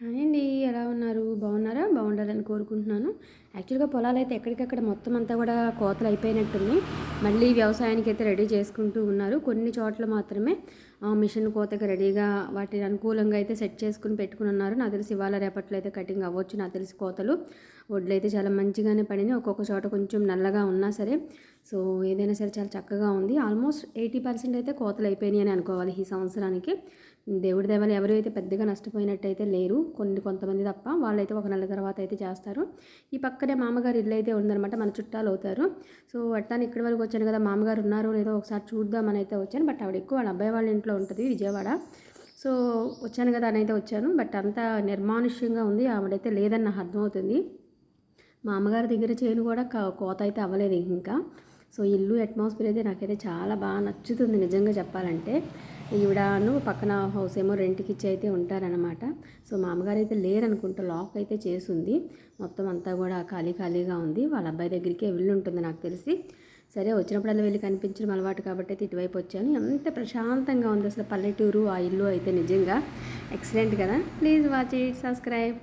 Hi అండి ఎలా ఉన్నారు? బాగున్నారా? బాగుండాలని కోరుకుంటున్నాను. యాక్చువల్గా పొలాలు అయితే ఎక్కడికక్కడ మొత్తం అంతా కూడా కోతలు అయిపోయినట్టుంది మళ్ళీ వ్యవసాయానికి అయితే రెడీ చేసుకుంటూ ఉన్నారు. కొన్ని చోట్ల మాత్రమే మిషన్ కోతకి రెడీగా వాటి అనుకూలంగా అయితే సెట్ చేసుకుని పెట్టుకుని ఉన్నారు. నాకు తెలిసి ఇవాళ రేపట్లో అయితే కటింగ్ అవ్వచ్చు నాకు తెలిసి కోతలు. వడ్లు అయితే చాలా మంచిగానే పడినాయి. ఒక్కొక్క చోట కొంచెం నల్లగా ఉన్నా సరే సో ఏదైనా సరే చాలా చక్కగా ఉంది. ఆల్మోస్ట్ ఎయిటీ పర్సెంట్ అయితే కోతలు అయిపోయినాయి అని అనుకోవాలి ఈ సంవత్సరానికి. దేవుడి దేవాలు ఎవరు అయితే పెద్దగా నష్టపోయినట్టయితే లేరు. కొన్ని కొంతమంది తప్ప వాళ్ళైతే ఒక నెల తర్వాత అయితే చేస్తారు. ఈ పక్కనే మామగారు ఇల్లు అయితే ఉందన్నమాట మన చుట్టాలు అవుతారు. సో అట్టాన్ని ఇక్కడి వరకు వచ్చాను కదా మామగారు ఉన్నారో లేదో ఒకసారి చూద్దామని అయితే వచ్చాను. బట్ ఆవిడ ఎక్కువ వాళ్ళ అబ్బాయి వాళ్ళ ఇంట్లో ఉంటుంది విజయవాడ. సో వచ్చాను కదా అని అయితే వచ్చాను. బట్ అంతా నిర్మానుష్యంగా ఉంది ఆవిడైతే లేదని నాకు అర్థమవుతుంది. మా అమ్మగారి దగ్గర చేను కూడా కోత అయితే అవ్వలేదు ఇంకా. సో ఇల్లు అట్మాస్ఫియర్ అయితే నాకైతే చాలా బాగా నచ్చుతుంది నిజంగా చెప్పాలంటే. ఈవిడను పక్కన హౌస్ ఏమో రెంట్కి ఇచ్చి అయితే ఉంటారనమాట సో మామగారు అయితే లేరనుకుంటా లాక్ అయితే చేసింది. మొత్తం అంతా కూడా ఖాళీ ఖాళీగా ఉంది. వాళ్ళ అబ్బాయి దగ్గరికే వెళ్ళి ఉంటుంది నాకు తెలిసి. సరే వచ్చినప్పుడల్లా వెళ్ళి కనిపించడం అలవాటు కాబట్టి అయితే ఇటువైపు వచ్చాను. ఎంత ప్రశాంతంగా ఉంది అసలు పల్లెటూరు ఆ ఇల్లు అయితే నిజంగా. ఎక్సలెంట్ కదా. Please watch it subscribe